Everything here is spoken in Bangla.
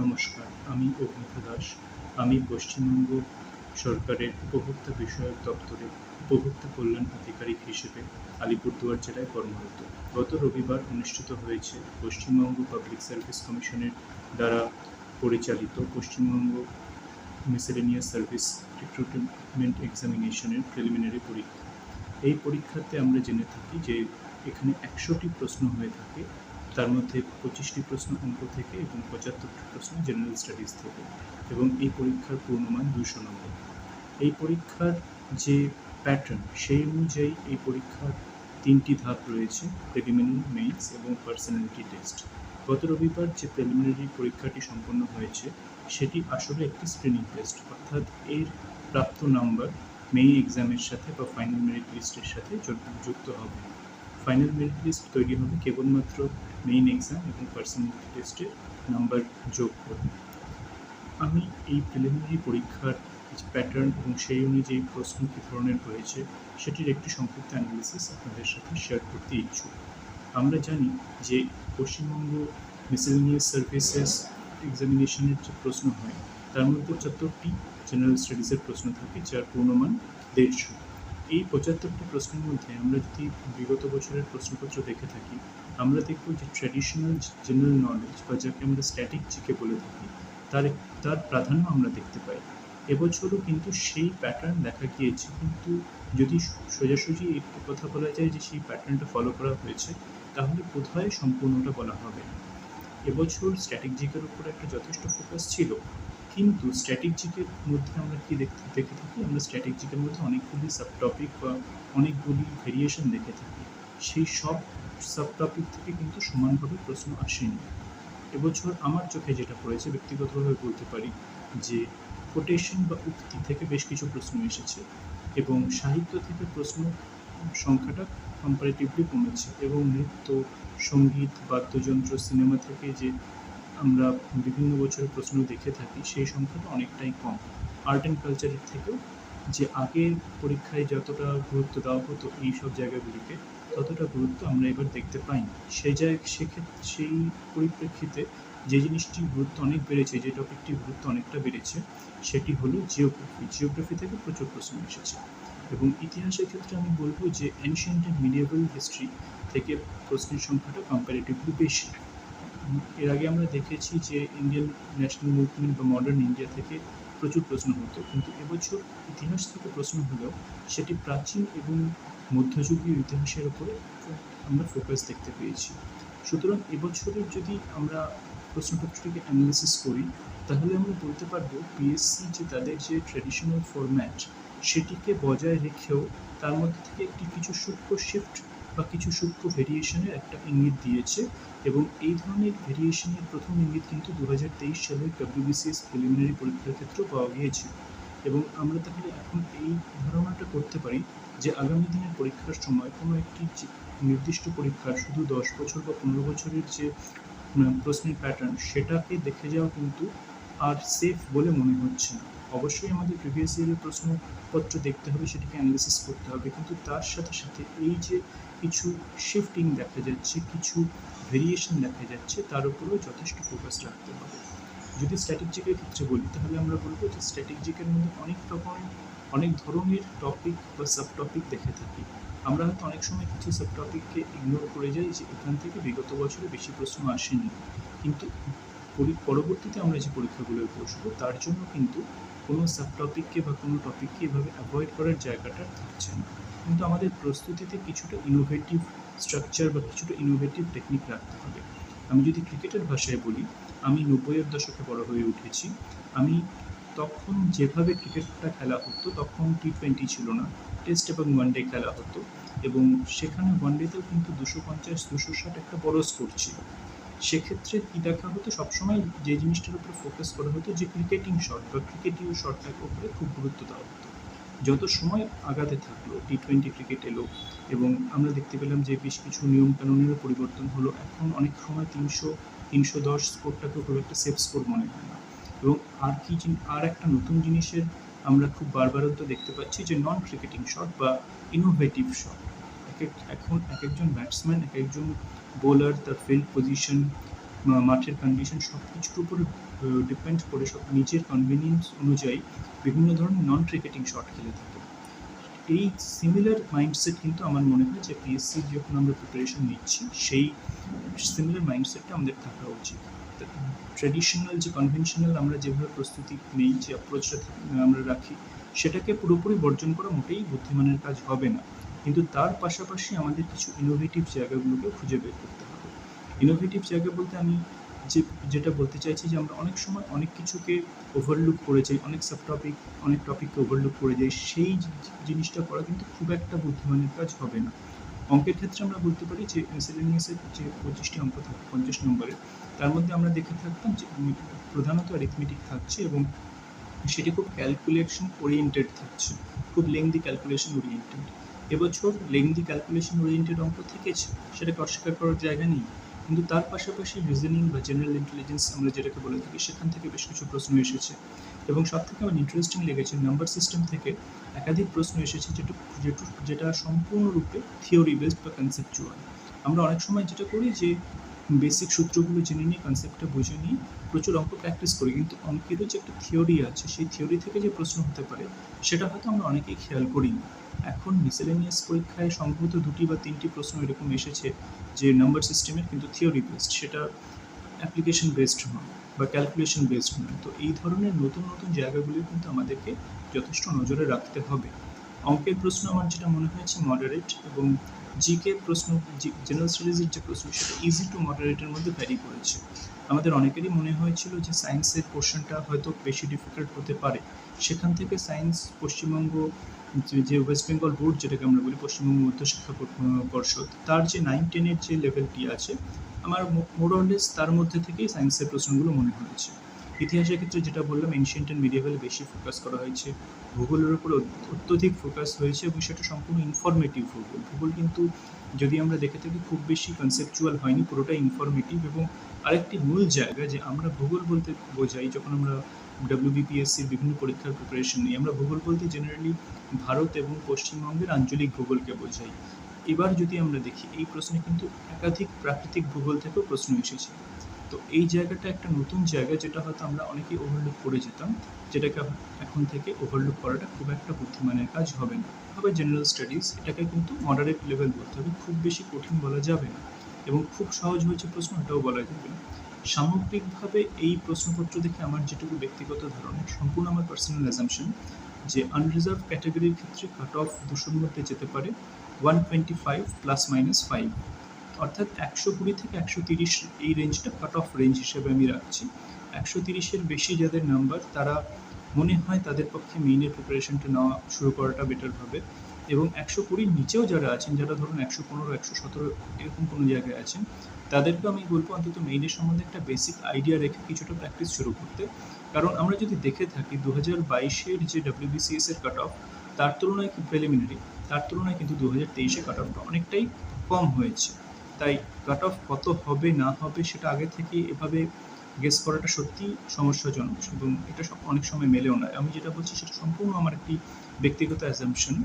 নমস্কার, আমি অগ্নিতা দাস। আমি পশ্চিমবঙ্গ সরকারের উপভোক্তা বিষয়ক দপ্তরে উপভোক্তা কল্যাণ আধিকারিক হিসেবে আলিপুরদুয়ার জেলায় কর্মরত। গত রবিবার অনুষ্ঠিত হয়েছে পশ্চিমবঙ্গ পাবলিক সার্ভিস কমিশনের দ্বারা পরিচালিত পশ্চিমবঙ্গ মিসেলেনিয়াস সার্ভিস রিক্রুটমেন্ট এক্সামিনেশনের প্রিলিমিনারি পরীক্ষা। এই পরীক্ষাতে আমরা জেনে থাকি যে এখানে একশোটি প্রশ্ন হয়ে থাকে। তার মধ্যে পঁচিশটি প্রশ্ন অঙ্ক থেকে এবং পঁচাত্তরটি প্রশ্ন জেনারেল স্টাডিজ থেকে এবং এই পরীক্ষার পূর্ণমান দুশো নম্বর। এই পরীক্ষার যে প্যাটার্ন সেই অনুযায়ী এই পরীক্ষার তিনটি ধাপ রয়েছে প্রিলিমিনারি মেইনস এবং পার্সোনালিটি টেস্ট গত রবিবার যে প্রিলিমিনারি পরীক্ষাটি সম্পন্ন হয়েছে, সেটি আসলে একটি স্ক্রিনিং টেস্ট অর্থাৎ এর প্রাপ্ত নাম্বার মেইন এক্সামের সাথে বা ফাইনাল মেরিট লিস্টের সাথে যুক্ত হবে। ফাইনাল মেরিট লিস্ট তৈরি হবে কেবলমাত্র মেইন এক্সাম এবং পার্সোনালিটি টেস্টের নাম্বার যোগ করে। আমি এই প্রিলিমিনারি পরীক্ষার প্যাটার্ন এবং সেই অনুযায়ী প্রশ্ন কী ধরনের রয়েছে, সেটির একটি সংক্ষিপ্ত অ্যানালিসিস আপনাদের সাথে শেয়ার করতে ইচ্ছুক। আমরা জানি যে পশ্চিমবঙ্গ মিসেলিনিয়াস সার্ভিসেস এক্সামিনেশনের যে প্রশ্ন হয়, তার মধ্যে পঁচাত্তরটি জেনারেল স্টাডিজের প্রশ্ন থাকে, যার পূর্ণমান দেড়শো। এই পঁচাত্তরটি প্রশ্নের মধ্যে আমরা যদি বিগত বছরের প্রশ্নপত্র দেখে থাকি, আমরা দেখব যে ট্র্যাডিশনাল জেনারেল নলেজ বা যাকে আমরা স্ট্যাটিক জিকে বলে থাকি, তার তার প্রাধান্য আমরা দেখতে পাই। এবছরও কিন্তু সেই প্যাটার্ন দেখা গিয়েছে, কিন্তু যদি সোজাসুজি একটু কথা বলা যায় যে সেই প্যাটার্নটা ফলো করা হয়েছে, তাহলে বোধহয় সম্পূর্ণটা বলা হবে এবছর স্ট্যাটিক জিকের উপর একটা যথেষ্ট ফোকাস ছিল কিন্তু স্ট্যাটিক জিকের মধ্যে আমরা কি দেখতে দেখে থাকি? আমরা স্ট্যাটিক জিকের মধ্যে অনেকগুলি সাব টপিক বা অনেকগুলি ভেরিয়েশন দেখে থাকি। সেই সব সাব টপিক থেকে কিন্তু সমানভাবে প্রশ্ন আসেনি। এবছর আমার চোখে যেটা পড়েছে, ব্যক্তিগতভাবে বলতে পারি যে কোটেশন বা উক্তি থেকে বেশ কিছু প্রশ্ন এসেছে এবং সাহিত্য থেকে প্রশ্ন সংখ্যাটা কম্পারেটিভলি কমেছে এবং নৃত্য, সংগীত, বাদ্যযন্ত্র, সিনেমা থেকে যে আমরা বিভিন্ন বছরের প্রশ্ন দেখে থাকি, সেই সংখ্যাটা অনেকটাই কম। আর্ট অ্যান্ড কালচারের থেকেও যে আগের পরীক্ষায় যতটা গুরুত্ব দেওয়া হতো এই সব জায়গাগুলিকে, ততটা গুরুত্ব আমরা এবার দেখতে পাইনি। সেই জায়গা সেক্ষেত্রে সেই পরিপ্রেক্ষিতে যে জিনিসটির গুরুত্ব অনেক বেড়েছে, যে টপিকটির গুরুত্ব অনেকটা বেড়েছে, সেটি হলো জিওগ্রাফি জিওগ্রাফি থেকে প্রচুর প্রশ্ন এসেছে। এবং ইতিহাসের ক্ষেত্রে আমি বলব যে অ্যানশিয়েন্ট অ্যান্ড মিডিয়েবল হিস্ট্রি থেকে প্রশ্নের সংখ্যাটা কম্পারেটিভলি বেশি। এর আগে আমরা দেখেছি যে ইন্ডিয়ান ন্যাশনাল মুভমেন্ট বা মডার্ন ইন্ডিয়া থেকে প্রচুর প্রশ্ন হতো। কিন্তু এবছর ইতিহাস থেকে প্রশ্ন হলেও সেটি প্রাচীন এবং মধ্যযুগীয় ইতিহাসের উপরে আমরা ফোকাস দেখতে পেয়েছি। সুতরাং এবছরের যদি আমরা প্রশ্নপত্রটিকে অ্যানালিসিস করি, তাহলে আমরা বলতে পারব পিএসসি যে তাদের যে ট্র্যাডিশনাল ফরম্যাট সেটিকে বজায় রেখেও তার মধ্যে থেকে একটি কিছু সূক্ষ্ম শিফট বা কিছু সূক্ষ্ম ভেরিয়েশনের একটা ইঙ্গিত দিয়েছে এবং এই ধরনের ভেরিয়েশনের প্রথম ইঙ্গিত কিন্তু দু হাজার তেইশ সালের ডব্লিউবিসিএস প্রিলিমিনারি পরীক্ষার ক্ষেত্রেও পাওয়া গিয়েছে। এবং আমরা তাহলে এখন এই ধারণাটা করতে পারি যে আগামী দিনের পরীক্ষার সময় কোনো একটি নির্দিষ্ট পরীক্ষার শুধু দশ বছর বা পনেরো বছরের যে প্রশ্নের প্যাটার্ন সেটাকে দেখে যাওয়া কিন্তু আর সেফ বলে মনে হচ্ছে না। অবশ্যই আমাদের প্রিভিয়াস ইয়ারের প্রশ্নপত্র দেখতে হবে, সেটিকে অ্যানালিসিস করতে হবে। কিন্তু তার সাথে সাথে এই যে কিছু শিফটিং দেখা যাচ্ছে, কিছু ভেরিয়েশন দেখা যাচ্ছে, তার উপরেও যথেষ্ট ফোকাস রাখতে হবে। যদি স্ট্র্যাটেজিকের ক্ষেত্রে বলি, তাহলে আমরা বলব যে স্ট্র্যাটেজিকের মধ্যে অনেক রকমের, অনেক ধরনের টপিক বা সাব টপিক দেখে থাকি। আমরা হয়তো অনেক সময় কিছু সাব টপিককে ইগনোর করে যাই যে এখান থেকে বিগত বছরে বেশি প্রশ্ন আসেনি। কিন্তু পরবর্তীতে আমরা যে পরীক্ষাগুলোয় বসবো, তার জন্য কিন্তু কোনো সাব টপিককে বা কোনো টপিককে এভাবে অ্যাভয়েড করার জায়গাটা থাকছে না। কিন্তু আমাদের প্রস্তুতিতে কিছুটা ইনোভেটিভ স্ট্রাকচার বা কিছুটা ইনোভেটিভ টেকনিক রাখতে হবে। আমি যদি ক্রিকেটের ভাষায় বলি, আমি নব্বইয়ের দশকে বড় হয়ে উঠেছি। আমি তখন যেভাবে ক্রিকেটটা খেলা হতো, তখন টি টোয়েন্টি ছিল না। টেস্ট এবং ওয়ানডে খেলা হতো। এবং সেখানে ওয়ানডেতেও কিন্তু দুশো পঞ্চাশ, দুশো ষাট একটা বড় স্কোর ছিল। সেক্ষেত্রে কী দেখা হতো? সবসময় যে জিনিসটার উপর ফোকাস করা হতো যে ক্রিকেটিং শট বা ক্রিকেটীয় শটটার উপরে খুব গুরুত্ব দেওয়া হতো। যত সময় আগাতে থাকল টি টোয়েন্টি ক্রিকেট এলো এবং আমরা দেখতে পেলাম যে বেশ কিছু নিয়মকানুনেরও পরিবর্তন হলো, এখন অনেক সময় তিনশো তিনশো দশ স্কোরটাকে খুব একটা সেফ স্কোর মনে হয় না। এবং আর কি আর একটা নতুন জিনিসের আমরা খুব বারবারত দেখতে পাচ্ছি যে নন ক্রিকেটিং শট বা ইনোভেটিভ শট এক এক, এখন এক একজন ব্যাটসম্যান এক একজন বোলার তার ফিল্ড পজিশন মাঠের কন্ডিশন সব কিছুর উপরে ডিপেন্ড করে সব নিজের কনভিনিয়েন্স অনুযায়ী বিভিন্ন ধরনের নন ক্রিকেটিং শট খেলে থাকে। এই সিমিলার মাইন্ডসেট কিন্তু আমার মনে হয় যে পিএসসি যখন আমরা প্রিপারেশন নিচ্ছি, সেই সিমিলার মাইন্ডসেটটা আমাদের থাকা উচিত। ট্র্যাডিশনাল যে কনভেনশনাল আমরা যেভাবে প্রস্তুতি নেই, যে অ্যাপ্রোচটা আমরা রাখি, সেটাকে পুরোপুরি বর্জন করা মোটেই বুদ্ধিমানের কাজ হবে না। কিন্তু তার পাশাপাশি আমাদের কিছু ইনোভেটিভ জায়গাগুলোকে খুঁজে বের করতে হবে। ইনোভেটিভ জায়গা বলতে আমি যে, যেটা বলতে চাইছি যে, আমরা অনেক সময় অনেক কিছুকে ওভারলুক করে যাই, অনেক সাব টপিক অনেক টপিককে ওভারলুক করে যাই, সেই জিনিসটা করা কিন্তু খুব একটা বুদ্ধিমানের কাজ হবে না। অঙ্কের ক্ষেত্রে আমরা বলতে পারি যে মিসেলেনিয়াসের যে পঁচিশটি অঙ্ক থাকে, পঞ্চাশ নম্বরের, তার মধ্যে আমরা দেখে থাকতাম যে, প্রধানত অ্যারিথমেটিক থাকছে এবং সেটি খুব ক্যালকুলেশন ওরিয়েন্টেড থাকছে, খুব লেংদি ক্যালকুলেশন ওরিয়েন্টেড এবছর লেংদি ক্যালকুলেশন ওরিয়েন্টেড অঙ্ক থেকেছে, সেটাকে অস্বীকার করার জায়গা নেই। কিন্তু তার পাশাপাশি রিজনিং বা জেনারেল ইন্টেলিজেন্স আমরা যেটাকে বলে থাকি, সেখান থেকে বেশ কিছু প্রশ্ন এসেছে। এবং সব থেকে আমার ইন্টারেস্টিং লেগেছে নাম্বার সিস্টেম থেকে একাধিক প্রশ্ন এসেছে যেটা যেটু সম্পূর্ণরূপে থিওরি বেসড বা কনসেপচুয়াল আমরা অনেক সময় যেটা করি যে বেসিক সূত্রগুলো জেনে নিয়ে কনসেপ্টটা বুঝে নিয়ে প্রচুর অঙ্ক প্র্যাকটিস করি। কিন্তু অঙ্কেরও যে একটা থিওরি আছে, সেই থিওরি থেকে যে প্রশ্ন হতে পারে, সেটা হয়তো আমরা অনেকেই খেয়াল করি এখন মিসেলেনিয়াস পরীক্ষায় সম্ভবত দুটি বা তিনটি প্রশ্ন এরকম এসেছে যে নাম্বার সিস্টেমের কিন্তু থিওরি বেসড সেটা অ্যাপ্লিকেশন বেসড নয় বা ক্যালকুলেশন বেসড নয়। তো এই ধরনের নতুন নতুন জায়গাগুলি কিন্তু আমাদেরকে যথেষ্ট নজরে রাখতে হবে। অঙ্কের প্রশ্ন আমার যেটা মনে হয়েছে মডারেট এবং জিকে প্রশ্ন জেনারেল স্টাডিজের যে প্রশ্ন, সেটা ইজি টু মডারেটের মধ্যে ভ্যারি করেছে। আমাদের অনেকেরই মনে হয়েছিল যে সায়েন্সের পোর্শনটা হয়তো বেশি ডিফিকাল্ট হতে পারে। সেখান থেকে সায়েন্স পশ্চিমবঙ্গ, যে- ওয়েস্ট বেঙ্গল বোর্ড যেটাকে আমরা বলি পশ্চিমবঙ্গ মধ্যশিক্ষা পর- পর্ষদ, তার যে নাইন টেনের যে লেভেলটি আছে, আমার মোরলেস তার মধ্যে থেকেই সায়েন্সের প্রশ্নগুলো মনে হয়েছে। ইতিহাসের ক্ষেত্রে যেটা বললাম এনশিয়েন্ট অ্যান্ড মিডিয়াভেল বেশি ফোকাস করা হয়েছে। ভূগোলের উপর অত্যধিক ফোকাস হয়েছে এবং সেটা সম্পূর্ণ ইনফরমেটিভ ভূগোল। ভূগোল কিন্তু যদি আমরা দেখে থাকি, খুব বেশি কনসেপচুয়াল হয়নি পুরোটা ইনফরমেটিভ এবং আরেকটি মূল জায়গা যে আমরা ভূগোল বলতে বোঝাই, যখন আমরা ডাব্লিউবিপিএসসির বিভিন্ন পরীক্ষার প্রিপারেশন নিই, আমরা ভূগোল বলতে জেনারেলি ভারত এবং পশ্চিমবঙ্গের আঞ্চলিক ভূগোলকে বোঝাই। এবার যদি আমরা দেখি, এই প্রশ্নে কিন্তু একাধিক প্রাকৃতিক ভূগোল থেকেও প্রশ্ন এসেছে। তো এই জায়গাটা একটা নতুন জায়গা যেটা হয়তো আমরা অনেকেই ওভারলুক করে যেতাম, যেটাকে এখন থেকে ওভারলুক করাটা খুব একটা বুদ্ধিমানের কাজ হবে না। হবে জেনারেল স্টাডিজ এটাকে কিন্তু মডারেট লেভেল বলতে হবে, খুব বেশি কঠিন বলা যাবে না। এবং খুব সহজ হয়েছে প্রশ্ন, এটাও বলা যাবে না। সামগ্রিকভাবে এই প্রশ্নপত্র দেখে আমার যেটুকু ব্যক্তিগত ধারণা, সম্পূর্ণ আমার পার্সোনাল অ্যাজামশন যে আনরিজার্ভ ক্যাটাগরির ক্ষেত্রে কাট অফ দুশোর মধ্যে যেতে পারে one twenty five plus minus five অর্থাৎ একশো কুড়ি থেকে একশো তিরিশ এই রেঞ্জটা কাট অফ রেঞ্জ হিসেবে আমি রাখছি। একশো তিরিশের বেশি যাদের নাম্বার তারা মনে হয় তাদের পক্ষে মেইনের প্রিপারেশনটা নেওয়া শুরু করাটা বেটার হবে। এবং একশো কুড়ির নিচেও যারা আছেন, যারা ধরুন একশো পনেরো, একশো সতেরো এরকম কোনো জায়গায় আছেন তাদেরকে আমি বলব অন্তত মেইনের সম্বন্ধে একটা বেসিক আইডিয়া রেখে কিছুটা প্র্যাকটিস শুরু করতে। কারণ আমরা যদি দেখে থাকি দু হাজার বাইশের যে ডাব্লিউবিসিএস এর কাট অফ তার তুলনায় প্রিলিমিনারি তার তুলনায় কিন্তু দু হাজার তেইশে কাট অফটা অনেকটাই কম হয়েছে। তাই কাট অফ কত হবে, না হবে সেটা আগে থেকে এভাবে গেস করাটা সত্যি সমস্যাজনক এবং এটা অনেক সময় মেলেও না। আমি যেটা বলছি সেটা সম্পূর্ণ আমার একটি ব্যক্তিগত অ্যাজাম্পশন